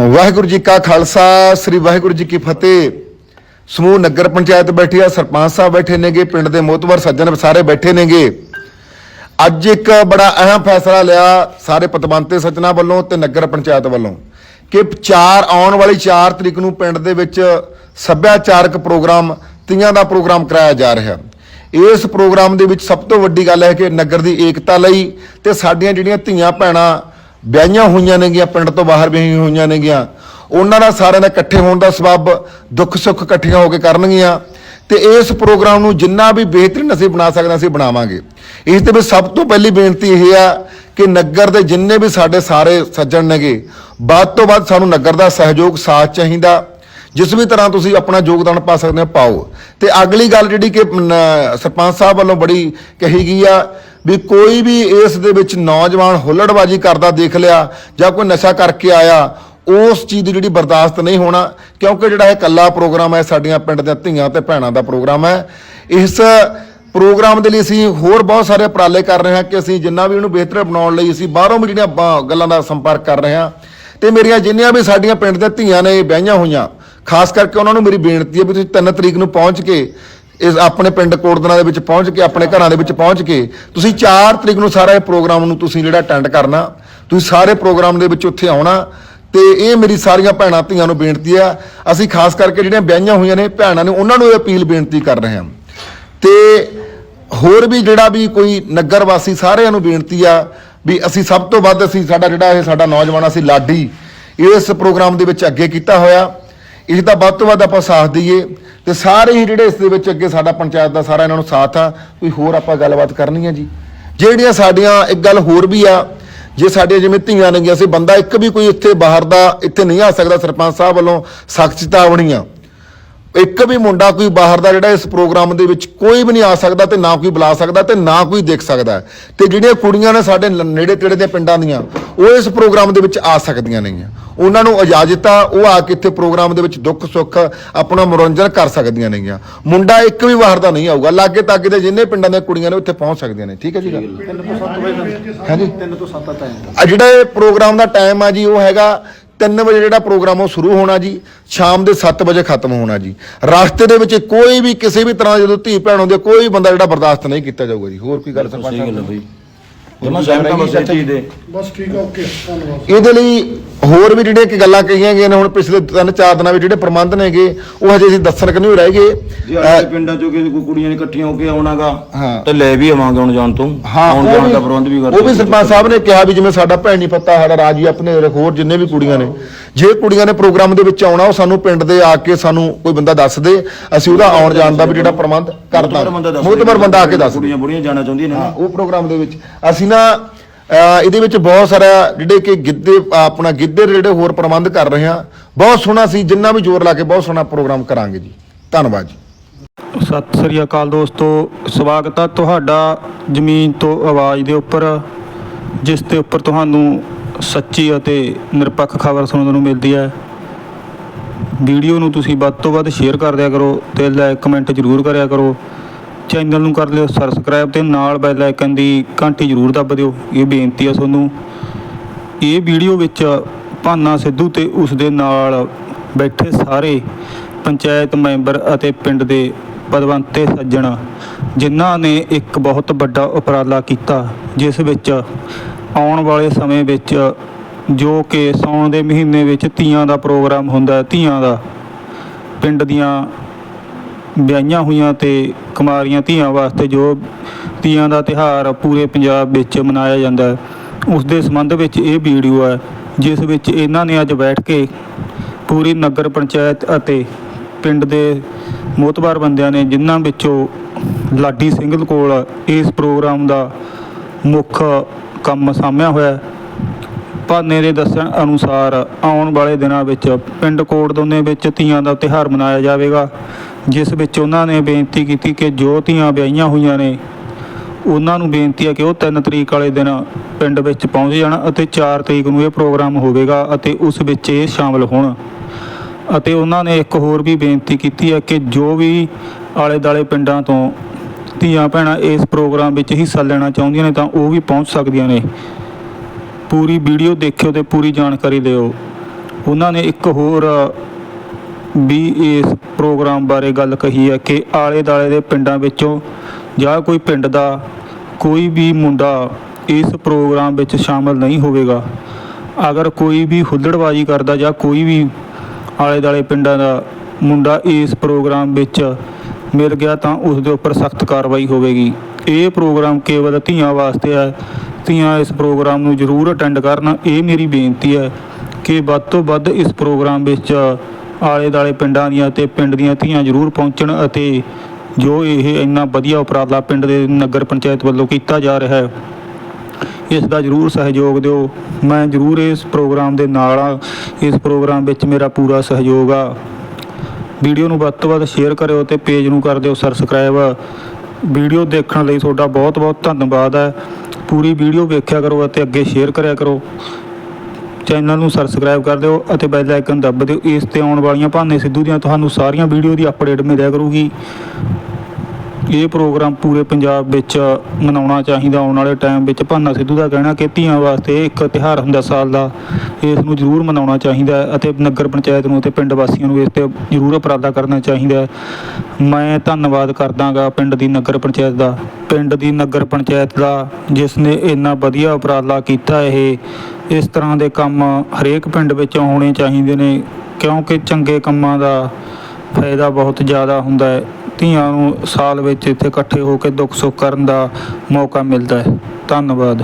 ਵਾਹਿਗੁਰੂ ਜੀ ਕਾ ਖਾਲਸਾ, ਸ੍ਰੀ ਵਾਹਿਗੁਰੂ ਜੀ ਕੀ ਫਤਿਹ। ਸਮੂਹ ਨਗਰ ਪੰਚਾਇਤ ਬੈਠੀ ਆ, ਸਰਪੰਚ ਸਾਹਿਬ ਬੈਠੇ ਨੇਗੇ, ਪਿੰਡ ਦੇ ਮੋਤਵਰ ਸੱਜਣ ਸਾਰੇ ਬੈਠੇ ਨੇਗੇ। ਅੱਜ ਇੱਕ ਬੜਾ ਅਹਿਮ ਫੈਸਲਾ ਲਿਆ ਸਾਰੇ ਪਤਵੰਤੇ ਸੱਜਣਾ ਵੱਲੋਂ ਤੇ ਨਗਰ ਪੰਚਾਇਤ ਵੱਲੋਂ ਕਿ 4 ਆਉਣ ਵਾਲੀ 4 ਤਰੀਕ ਨੂੰ ਪਿੰਡ ਦੇ ਵਿੱਚ ਸੱਭਿਆਚਾਰਕ ਪ੍ਰੋਗਰਾਮ, ਤੀਆਂ ਦਾ ਪ੍ਰੋਗਰਾਮ ਕਰਾਇਆ ਜਾ ਰਿਹਾ। ਇਸ ਪ੍ਰੋਗਰਾਮ ਦੇ ਵਿੱਚ ਸਭ ਤੋਂ ਵੱਡੀ ਗੱਲ ਹੈ ਕਿ ਨਗਰ ਦੀ ਏਕਤਾ ਲਈ ਤੇ ਸਾਡੀਆਂ ਜਿਹੜੀਆਂ ਧੀਆਂ ਭੈਣਾਂ ਵਿਆਹੀਆਂ ਹੋਈਆਂ ਨੇਗੀਆਂ, ਪਿੰਡ ਤੋਂ ਬਾਹਰ ਵਿਆਹੀਆਂ ਹੋਈਆਂ ਨੇਗੀਆਂ। ਉਹਨਾਂ ਦਾ ਸਾਰਿਆਂ ਦਾ ਇਕੱਠੇ ਹੋਣ ਦਾ ਸਬਬ ਦੁੱਖ ਸੁੱਖ ਇਕੱਠੀਆਂ ਹੋ ਕੇ ਕਰਨਗੀਆਂ। ਤੇ ਇਸ ਪ੍ਰੋਗਰਾਮ ਨੂੰ ਜਿੰਨਾ ਵੀ ਬਿਹਤਰੀਨ ਅਸੀਂ ਬਣਾ ਸਕਦੇ ਹਾਂ, ਅਸੀਂ ਬਣਾਵਾਂਗੇ। ਇਸ ਦੇ ਵਿੱਚ ਸਭ ਤੋਂ ਪਹਿਲੀ ਬੇਨਤੀ ਇਹ ਆ ਕਿ ਨਗਰ ਦੇ ਜਿੰਨੇ ਵੀ ਸਾਡੇ ਸਾਰੇ ਸੱਜਣ ਨੇਗੇ ਵੱਧ ਤੋਂ ਵੱਧ ਸਾਨੂੰ ਨਗਰ ਦਾ ਸਹਿਯੋਗ, ਸਾਥ ਚਾਹੀਦਾ। ਜਿਸ ਵੀ ਤਰ੍ਹਾਂ ਤੁਸੀਂ ਆਪਣਾ ਯੋਗਦਾਨ ਪਾ ਸਕਦੇ ਹੋ, ਪਾਓ। ਤੇ ਅਗਲੀ ਗੱਲ ਜਿਹੜੀ ਕਿ ਸਰਪੰਚ ਸਾਹਿਬ ਵੱਲੋਂ ਬੜੀ ਕਹੀ ਗਈ ਆ ਵੀ ਕੋਈ ਵੀ ਇਸ ਦੇ ਵਿੱਚ ਨੌਜਵਾਨ ਹੁੱਲੜਬਾਜੀ ਕਰਦਾ ਦੇਖ ਲਿਆ ਜਾਂ ਕੋਈ ਨਸ਼ਾ ਕਰਕੇ ਆਇਆ, ਉਸ ਚੀਜ਼ ਦੀ ਜਿਹੜੀ ਬਰਦਾਸ਼ਤ ਨਹੀਂ ਹੋਣਾ, ਕਿਉਂਕਿ ਜਿਹੜਾ ਇਹ ਕੱਲਾ ਪ੍ਰੋਗਰਾਮ ਹੈ, ਸਾਡੀਆਂ ਪਿੰਡ ਦੀਆਂ ਧੀਆਂ ਤੇ ਭੈਣਾਂ ਦਾ ਪ੍ਰੋਗਰਾਮ ਹੈ। ਇਸ ਪ੍ਰੋਗਰਾਮ ਦੇ ਲਈ ਅਸੀਂ ਹੋਰ ਬਹੁਤ ਸਾਰੇ ਉਪਰਾਲੇ ਕਰ ਰਹੇ ਹਾਂ ਕਿ ਅਸੀਂ ਜਿੰਨਾ ਵੀ ਇਹਨੂੰ ਬਿਹਤਰ ਬਣਾਉਣ ਲਈ ਅਸੀਂ ਬਾਹਰੋਂ ਵੀ ਜਿਹੜੀਆਂ ਬ- ਗੱਲਾਂ ਦਾ ਸੰਪਰਕ ਕਰ ਰਹੇ ਹਾਂ। ਤੇ ਮੇਰੀਆਂ ਜਿੰਨੀਆਂ ਵੀ ਸਾਡੀਆਂ ਪਿੰਡ ਦੀਆਂ ਧੀਆਂ ਨੇ ਵਿਆਹੀਆਂ ਹੋਈਆਂ, ਖਾਸ ਕਰਕੇ ਉਹਨਾਂ ਨੂੰ ਮੇਰੀ ਬੇਨਤੀ ਹੈ ਵੀ ਤੁਸੀਂ 3 ਤਰੀਕ ਨੂੰ ਪਹੁੰਚ ਕੇ ਇਸ ਆਪਣੇ ਪਿੰਡ ਕੋਟਦਨਾ ਦੇ ਵਿੱਚ ਪਹੁੰਚ ਕੇ, ਆਪਣੇ ਘਰਾਂ ਦੇ ਵਿੱਚ ਪਹੁੰਚ ਕੇ, ਤੁਸੀਂ 4 ਤਰੀਕ ਨੂੰ ਸਾਰਾ ਇਹ ਪ੍ਰੋਗਰਾਮ ਨੂੰ ਤੁਸੀਂ ਜਿਹੜਾ ਅਟੈਂਡ ਕਰਨਾ, ਤੁਸੀਂ ਸਾਰੇ ਪ੍ਰੋਗਰਾਮ ਦੇ ਵਿੱਚ ਉੱਥੇ ਆਉਣਾ, ਤੇ ਇਹ ਮੇਰੀ ਸਾਰੀਆਂ ਭੈਣਾਂ ਧੀਆਂ ਨੂੰ ਬੇਨਤੀ ਆ, ਅਸੀਂ ਖਾਸ ਕਰਕੇ ਜਿਹੜੀਆਂ ਵਿਆਹੀਆਂ ਹੋਈਆਂ ਨੇ, ਭੈਣਾਂ ਨੂੰ ਉਹਨਾਂ ਨੂੰ ਇਹ ਅਪੀਲ ਬੇਨਤੀ ਕਰ ਰਹੇ ਹਾਂ। ਤੇ ਹੋਰ ਵੀ ਜਿਹੜਾ ਵੀ ਕੋਈ ਨਗਰ ਵਾਸੀ ਸਾਰਿਆਂ ਨੂੰ ਬੇਨਤੀ ਆ, ਵੀ ਅਸੀਂ ਸਭ ਤੋਂ ਵੱਧ ਅਸੀਂ ਸਾਡਾ ਜਿਹੜਾ ਇਹ ਸਾਡਾ ਨੌਜਵਾਨ ਅਸੀਂ ਲਾਡੀ, ਇਸ ਪ੍ਰੋਗਰਾਮ ਦੇ ਵਿੱਚ ਅੱਗੇ ਕੀਤਾ ਹੋਇਆ। ਇਸ ਦਾ ਵੱਧ ਤੋਂ ਵੱਧ ਆਪਾਂ ਸਾਥ ਦਈਏ ਤੇ ਸਾਰੇ ਹੀ ਜਿਹੜੇ ਇਸ ਦੇ ਵਿੱਚ ਅੱਗੇ ਸਾਡਾ ਪੰਚਾਇਤ ਦਾ ਸਾਰਾ ਇਹਨਾਂ ਨੂੰ ਸਾਥ ਆ, ਕੋਈ ਹੋਰ ਆਪਾਂ ਗੱਲਬਾਤ ਕਰਨੀ ਹੈ ਜੀ। ਜਿਹੜੀਆਂ ਸਾਡੀਆਂ ਇੱਕ ਗੱਲ ਹੋਰ ਵੀ ਆ, ਜੇ ਸਾਡੀਆਂ ਜਿਵੇਂ ਧੀਆਂ ਨੇਗੀਆਂ ਸੀ ਬੰਦਾ ਇੱਕ ਵੀ ਕੋਈ ਇੱਥੇ ਬਾਹਰ ਦਾ ਇੱਥੇ ਨਹੀਂ ਆ ਸਕਦਾ ਸਰਪੰਚ ਸਾਹਿਬ ਵੱਲੋਂ ਸਖਤ ਚੇਤਾਵਨੀ ਆ ਇੱਕ ਵੀ ਮੁੰਡਾ ਕੋਈ ਬਾਹਰ ਦਾ ਜਿਹੜਾ ਇਸ ਪ੍ਰੋਗਰਾਮ ਦੇ ਵਿੱਚ ਕੋਈ ਵੀ ਨਹੀਂ ਆ ਸਕਦਾ ਤੇ ਨਾ ਕੋਈ ਬੁਲਾ ਸਕਦਾ ਤੇ ਨਾ ਕੋਈ ਦੇਖ ਸਕਦਾ। ਤੇ ਜਿਹੜੀਆਂ ਕੁੜੀਆਂ ਨੇ ਸਾਡੇ ਨੇੜੇ ਤੇੜੇ ਦੇ ਪਿੰਡਾਂ ਦੀਆਂ ਉਹ ਇਸ ਪ੍ਰੋਗਰਾਮ ਦੇ ਵਿੱਚ ਆ ਸਕਦੀਆਂ ਨੇਗੀਆਂ। ਉਹਨਾਂ ਨੂੰ ਇਜਾਜ਼ਤ ਆ ਉਹ ਆ ਕੇ ਇੱਥੇ ਪ੍ਰੋਗਰਾਮ ਦੇ ਵਿੱਚ ਦੁੱਖ ਸੁੱਖ ਆਪਣਾ ਮਨੋਰੰਜਨ ਕਰ ਸਕਦੀਆਂ ਨੇਗੀਆਂ। ਮੁੰਡਾ ਇੱਕ ਵੀ ਬਾਹਰ ਦਾ ਨਹੀਂ ਆਊਗਾ। ਲਾਗੇ ਤਾਗੇ ਦੇ ਜਿੰਨੇ ਪਿੰਡਾਂ ਦੀਆਂ ਕੁੜੀਆਂ ਨੇ ਉੱਥੇ ਪਹੁੰਚ ਸਕਦੀਆਂ ਨੇ। ਠੀਕ ਹੈ ਜੀ ਗੱਲ? ਹਾਂਜੀ। 3 ਤੋਂ 7 ਟਾਈਮ ਆ ਜਿਹੜਾ ਇਹ ਪ੍ਰੋਗਰਾਮ ਦਾ ਟਾਈਮ ਆ ਜੀ ਉਹ ਹੈਗਾ 3 ਵਜੇ ਜਿਹੜਾ ਪ੍ਰੋਗਰਾਮ ਉਹ ਸ਼ੁਰੂ ਹੋਣਾ ਜੀ ਸ਼ਾਮ ਦੇ 7 ਵਜੇ ਖਤਮ ਹੋਣਾ ਜੀ। ਰਸਤੇ ਦੇ ਵਿੱਚ ਕੋਈ ਵੀ ਕਿਸੇ ਵੀ ਤਰ੍ਹਾਂ ਜਦੋਂ ਧੀ ਭੈਣ ਹੁੰਦੀ ਆ, ਕੋਈ ਬੰਦਾ ਜਿਹੜਾ ਬਰਦਾਸ਼ਤ ਨਹੀਂ ਕੀਤਾ ਜਾਊਗਾ ਜੀ। ਹੋਰ ਕੋਈ ਗੱਲ ਸਰਪੰਚ ਸਾਹਿਬ? ਜਮਾ ਦੇ? ਬਸ ਠੀਕ ਆ ਓਕੇ ਧੰਨਵਾਦ। ਇਹਦੇ ਲਈ ਹੋਰ ਵੀ ਜਿਹੜੀਆਂ ਕਿ ਗੱਲਾਂ ਕਹੀਆਂ ਗਈਆਂ ਨੇ ਹੁਣ ਪਿਛਲੇ 3-4 ਦਿਨਾਂ ਵਿੱਚ ਜਿਹੜੇ ਪ੍ਰਬੰਧ ਨੇਗੇ ਉਹ ਹਜੇ ਅਸੀਂ ਦੱਸਣ ਕਿ ਨਹੀਂ ਰਹਿ ਗਏ? ਜੇ ਅਹ, ਅੱਜ ਕੁੜੀਆਂ ਚੋਂ ਕਿਸੇ ਕੋਈ ਕੁੜੀਆਂ ਨੇ ਇਕੱਠੀਆਂ ਹੋ ਕੇ ਆਉਣਾਗਾ ਹਾਂ। ਤੇ ਲੈ ਵੀ ਆਵਾਂਗੇ ਹੁਣ ਜਾਣ ਤੋਂ। ਹਾਂ ਆਉਣ ਜਾਣ ਦਾ ਪ੍ਰਬੰਧ ਵੀ ਕਰਦੇ ਉਹ ਵੀ ਸਰਪੰਚ ਸਾਹਿਬ ਨੇ ਕਿਹਾ ਵੀ ਜਿਵੇਂ ਸਾਡਾ ਭੈਣੀ ਪੱਤਾ ਸਾਡਾ ਰਾਜੀ ਆਪਣੇ ਹੋਰ ਜਿੰਨੇ ਵੀ ਕੁੜੀਆਂ ਨੇ। ਜੇ ਕੁੜੀਆਂ ਨੇ ਪ੍ਰੋਗਰਾਮ ਦੇ ਵਿੱਚ ਆਉਣਾ ਉਹ ਸਾਨੂੰ ਪਿੰਡ ਦੇ ਆ ਕੇ ਸਾਨੂੰ ਕੋਈ ਬੰਦਾ ਦੱਸ ਦੇ ਅਸੀਂ ਉਹਦਾ ਆਉਣ ਜਾਣ ਦਾ ਵੀ ਜਿਹੜਾ ਪ੍ਰਬੰਧ ਕਰ ਦਾਂਗੇ ਮੋਤਬਰ ਬੰਦਾ ਆ ਕੇ ਦੱਸ ਦੇ। ਕੁੜੀਆਂ ਬੁੜੀਆਂ ਜਾਣਾ ਚਾਹੁੰਦੀਆਂ ਨੇ ਉਹ ਪ੍ਰੋਗਰਾਮ ਦੇ ਵਿੱਚ। ਅਸੀਂ ਨਾ ਇਹਦੇ ਵਿੱਚ ਬਹੁਤ ਸਾਰਾ ਜਿਹੜੇ ਕਿ ਗਿੱਧੇ, ਆਪਣਾ ਗਿੱਧੇ ਦੇ ਜਿਹੜੇ ਹੋਰ ਪ੍ਰਬੰਧ ਕਰ ਰਹੇ ਹਾਂ। ਬਹੁਤ ਸੋਹਣਾ ਸੀ, ਜਿੰਨਾ ਵੀ ਜ਼ੋਰ ਲਾ ਕੇ ਬਹੁਤ ਸੋਹਣਾ ਪ੍ਰੋਗਰਾਮ ਕਰਾਂਗੇ ਜੀ। ਧੰਨਵਾਦ ਜੀ। ਸਤਿ ਸ੍ਰੀ ਅਕਾਲ ਦੋਸਤੋ, ਸਵਾਗਤ ਹੈ ਤੁਹਾਡਾ ਜ਼ਮੀਨ ਤੋਂ ਆਵਾਜ਼ ਦੇ ਉੱਪਰ, ਜਿਸ ਦੇ ਉੱਪਰ ਤੁਹਾਨੂੰ ਸੱਚੀ ਅਤੇ ਨਿਰਪੱਖ ਖਬਰ ਸੁਣਨ ਨੂੰ ਮਿਲਦੀ ਹੈ। ਵੀਡੀਓ ਨੂੰ ਤੁਸੀਂ ਵੱਧ ਤੋਂ ਵੱਧ ਸ਼ੇਅਰ ਕਰ ਦਿਆ ਕਰੋ ਤੇ ਲਾਈਕ, ਕਮੈਂਟ ਜ਼ਰੂਰ ਕਰਿਆ ਕਰੋ। ਚੈਨਲ ਨੂੰ ਕਰ ਲਿਓ ਸਬਸਕ੍ਰਾਈਬ ਤੇ ਨਾਲ ਬੈਲ ਆਈਕਨ ਦੀ ਘੰਟੀ ਜ਼ਰੂਰ ਦੱਬ ਦਿਓ। ਇਹ ਬੇਨਤੀ ਆ ਤੁਹਾਨੂੰ। ਇਹ ਵੀਡੀਓ ਵਿੱਚ ਭਾਨਾ ਸਿੱਧੂ ਤੇ ਉਸ ਦੇ ਨਾਲ ਬੈਠੇ ਸਾਰੇ ਪੰਚਾਇਤ ਮੈਂਬਰ ਅਤੇ ਪਿੰਡ ਦੇ ਪਦਵੰਤੇ ਸੱਜਣ, ਜਿਨ੍ਹਾਂ ਨੇ ਇੱਕ ਬਹੁਤ ਵੱਡਾ ਉਪਰਾਲਾ ਕੀਤਾ, ਜਿਸ ਵਿੱਚ ਆਉਣ ਵਾਲੇ ਸਮੇਂ ਵਿੱਚ ਜੋ ਕਿ ਸਾਉਣ ਦੇ ਮਹੀਨੇ ਵਿੱਚ ਤੀਆਂ ਦਾ ਪ੍ਰੋਗਰਾਮ ਹੁੰਦਾ ਹੈ ਤੀਆਂ ਦਾ, ਪਿੰਡ ਦੀਆਂ ਵਿਆਹੀਆਂ ਹੋਈਆਂ ਤੇ ਕੁਮਾਰੀਆਂ ਧੀਆਂ ਵਾਸਤੇ ਜੋ ਤੀਆਂ ਦਾ ਤਿਹਾਰ ਪੂਰੇ ਪੰਜਾਬ ਵਿੱਚ ਮਨਾਇਆ ਜਾਂਦਾ ਹੈ, ਉਸ ਦੇ ਸੰਬੰਧ ਵਿੱਚ ਇਹ ਵੀਡੀਓ ਹੈ, ਜਿਸ ਵਿੱਚ ਇਹਨਾਂ ਨੇ ਅੱਜ ਬੈਠ ਕੇ ਪੂਰੀ ਨਗਰ ਪੰਚਾਇਤ ਅਤੇ ਪਿੰਡ ਦੇ ਮੋਤਬਾਰ ਬੰਦਿਆਂ ਨੇ ਜਿਨ੍ਹਾਂ ਵਿੱਚੋਂ ਲਾਡੀ ਸਿੰਘ ਕੋਲ ਇਸ ਪ੍ਰੋਗਰਾਮ ਦਾ ਮੁੱਖ ਕੰਮ ਸਾਂਭਿਆ ਹੋਇਆ ਭਾਨੇ ਦੇ ਦੱਸਣ ਅਨੁਸਾਰ ਆਉਣ ਵਾਲੇ ਦਿਨਾਂ ਵਿੱਚ ਪਿੰਡ ਕੋਟ ਦੋਨੇ ਵਿੱਚ ਤੀਆਂ ਦਾ ਤਿਉਹਾਰ ਮਨਾਇਆ ਜਾਵੇਗਾ ਜਿਸ ਵਿੱਚ ਉਹਨਾਂ ਨੇ ਬੇਨਤੀ ਕੀਤੀ ਕਿ ਜੋ ਧੀਆਂ ਵਿਆਹੀਆਂ ਹੋਈਆਂ ਨੇ, ਉਹਨਾਂ ਨੂੰ ਬੇਨਤੀ ਹੈ ਕਿ ਉਹ 3 ਤਰੀਕ ਵਾਲੇ ਦਿਨ ਪਿੰਡ ਵਿੱਚ ਪਹੁੰਚ ਜਾਣ ਅਤੇ 4 ਤਰੀਕ ਨੂੰ ਇਹ ਪ੍ਰੋਗਰਾਮ ਹੋਵੇਗਾ ਅਤੇ ਉਸ ਵਿੱਚ ਇਹ ਸ਼ਾਮਲ ਹੋਣ। ਅਤੇ ਉਹਨਾਂ ਨੇ ਇੱਕ ਹੋਰ ਵੀ ਬੇਨਤੀ ਕੀਤੀ ਹੈ ਕਿ ਜੋ ਵੀ ਆਲੇ ਦਾਲੇ ਪਿੰਡਾਂ ਤੋਂ ਧੀਆਂ ਭੈਣਾਂ ਇਸ ਪ੍ਰੋਗਰਾਮ ਵਿੱਚ ਹਿੱਸਾ ਲੈਣਾ ਚਾਹੁੰਦੀਆਂ ਨੇ ਤਾਂ ਉਹ ਵੀ ਪਹੁੰਚ ਸਕਦੀਆਂ ਨੇ। ਪੂਰੀ ਵੀਡੀਓ ਦੇਖਿਓ ਤੇ ਪੂਰੀ ਜਾਣਕਾਰੀ ਦਿਓ। ਉਹਨਾਂ ਨੇ ਇੱਕ ਹੋਰ ਵੀ ਇਸ ਪ੍ਰੋਗਰਾਮ ਬਾਰੇ ਗੱਲ ਕਹੀ ਹੈ ਕਿ ਆਲੇ ਦਾਲੇ ਦੇ ਪਿੰਡਾਂ ਵਿੱਚੋਂ ਜਾਂ ਕੋਈ ਪਿੰਡ ਦਾ ਕੋਈ ਵੀ ਮੁੰਡਾ ਇਸ ਪ੍ਰੋਗਰਾਮ ਵਿੱਚ ਸ਼ਾਮਲ ਨਹੀਂ ਹੋਵੇਗਾ। ਅਗਰ ਕੋਈ ਵੀ ਹੁੱਲੜਬਾਜੀ ਕਰਦਾ ਜਾਂ ਕੋਈ ਵੀ ਆਲੇ ਦਾਲੇ ਪਿੰਡਾਂ ਦਾ ਮੁੰਡਾ ਇਸ ਪ੍ਰੋਗਰਾਮ ਵਿੱਚ ਮਿਲ ਗਿਆ ਤਾਂ ਉਸ ਦੇ ਉੱਪਰ ਸਖਤ ਕਾਰਵਾਈ ਹੋਵੇਗੀ। ਇਹ ਪ੍ਰੋਗਰਾਮ ਕੇਵਲ ਧੀਆਂ ਵਾਸਤੇ ਹੈ। ਧੀਆਂ ਇਸ ਪ੍ਰੋਗਰਾਮ ਨੂੰ ਜ਼ਰੂਰ ਅਟੈਂਡ ਕਰਨ। ਇਹ ਮੇਰੀ ਬੇਨਤੀ ਹੈ ਕਿ ਵੱਧ ਤੋਂ ਵੱਧ ਇਸ ਪ੍ਰੋਗਰਾਮ ਵਿੱਚ ਆਲੇ ਦਾਲੇ ਪਿੰਡਾਂ ਦੀਆਂ ਤੇ ਪਿੰਡ ਦੀਆਂ ਧੀਆਂ ਜ਼ਰੂਰ ਪਹੁੰਚਣ ਅਤੇ ਜੋ ਇਹ ਇੰਨਾ ਵਧੀਆ ਉਪਰਾਲਾ ਪਿੰਡ ਦੇ ਨਗਰ ਪੰਚਾਇਤ ਵੱਲੋਂ ਕੀਤਾ ਜਾ ਰਿਹਾ ਹੈ, ਇਸ ਦਾ ਜ਼ਰੂਰ ਸਹਿਯੋਗ ਦਿਓ। ਮੈਂ ਜ਼ਰੂਰ ਇਸ ਪ੍ਰੋਗਰਾਮ ਦੇ ਨਾਲ ਆ। ਇਸ ਪ੍ਰੋਗਰਾਮ ਵਿੱਚ ਮੇਰਾ ਪੂਰਾ ਸਹਿਯੋਗ ਆ। ਵੀਡੀਓ ਨੂੰ ਵੱਧ ਤੋਂ ਵੱਧ ਸ਼ੇਅਰ ਕਰਿਓ ਤੇ ਪੇਜ ਨੂੰ ਕਰ ਦਿਓ ਸਬਸਕ੍ਰਾਈਬ। ਵੀਡੀਓ ਦੇਖਣ ਲਈ ਤੁਹਾਡਾ ਬਹੁਤ ਬਹੁਤ ਧੰਨਵਾਦ ਹੈ। ਪੂਰੀ ਵੀਡੀਓ ਵੇਖਿਆ ਕਰੋ ਅਤੇ ਅੱਗੇ ਸ਼ੇਅਰ ਕਰਿਆ ਕਰੋ। ਚੈਨਲ ਨੂੰ ਸਬਸਕ੍ਰਾਈਬ ਕਰ ਦਿਓ ਅਤੇ ਬੈਲ ਆਈਕਨ ਦੱਬ ਦਿਓ। ਇਸ ਤੇ ਆਉਣ ਵਾਲੀਆਂ ਭਾਨੇ ਸਿੱਧੂ ਦੀਆਂ ਤੁਹਾਨੂੰ ਸਾਰੀਆਂ ਵੀਡੀਓ ਦੀ ਅਪਡੇਟ ਮਿਲਿਆ ਕਰੂਗੀ। ਇਹ ਪ੍ਰੋਗਰਾਮ ਪੂਰੇ ਪੰਜਾਬ ਵਿੱਚ ਮਨਾਉਣਾ ਚਾਹੀਦਾ। ਆਉਣ ਵਾਲੇ ਟਾਈਮ ਵਿੱਚ ਭਾਨਾ ਸਿੱਧੂ ਦਾ ਕਹਿਣਾ ਕਿ ਧੀਆਂ ਵਾਸਤੇ ਇੱਕ ਤਿਉਹਾਰ ਹੁੰਦਾ ਸਾਲ ਦਾ। ਇਸ ਨੂੰ ਜ਼ਰੂਰ ਮਨਾਉਣਾ ਚਾਹੀਦਾ ਅਤੇ ਨਗਰ ਪੰਚਾਇਤ ਨੂੰ ਅਤੇ ਪਿੰਡ ਵਾਸੀਆਂ ਨੂੰ ਇਸ ਤੇ ਜ਼ਰੂਰ ਉਪਰਾਲਾ ਕਰਨਾ ਚਾਹੀਦਾ ਮੈਂ ਧੰਨਵਾਦ ਕਰਦਾਗਾ ਪਿੰਡ ਦੀ ਨਗਰ ਪੰਚਾਇਤ ਦਾ। ਪਿੰਡ ਦੀ ਨਗਰ ਪੰਚਾਇਤ ਦਾ, ਜਿਸ ਨੇ ਇੰਨਾ ਵਧੀਆ ਉਪਰਾਲਾ ਕੀਤਾ ਇਹ ਇਸ ਤਰ੍ਹਾਂ ਦੇ ਕੰਮ ਹਰੇਕ ਪਿੰਡ ਵਿੱਚ ਹੋਣੇ ਚਾਹੀਦੇ ਨੇ, ਕਿਉਂਕਿ ਚੰਗੇ ਕੰਮਾਂ ਦਾ ਫਾਇਦਾ ਬਹੁਤ ਜ਼ਿਆਦਾ ਹੁੰਦਾ ਹੈ। ਧੀਆਂ ਨੂੰ ਸਾਲ ਵਿੱਚ ਇੱਥੇ ਇਕੱਠੇ ਹੋ ਕੇ ਦੁੱਖ ਸੁੱਖ ਕਰਨ ਦਾ ਮੌਕਾ ਮਿਲਦਾ ਹੈ। ਧੰਨਵਾਦ।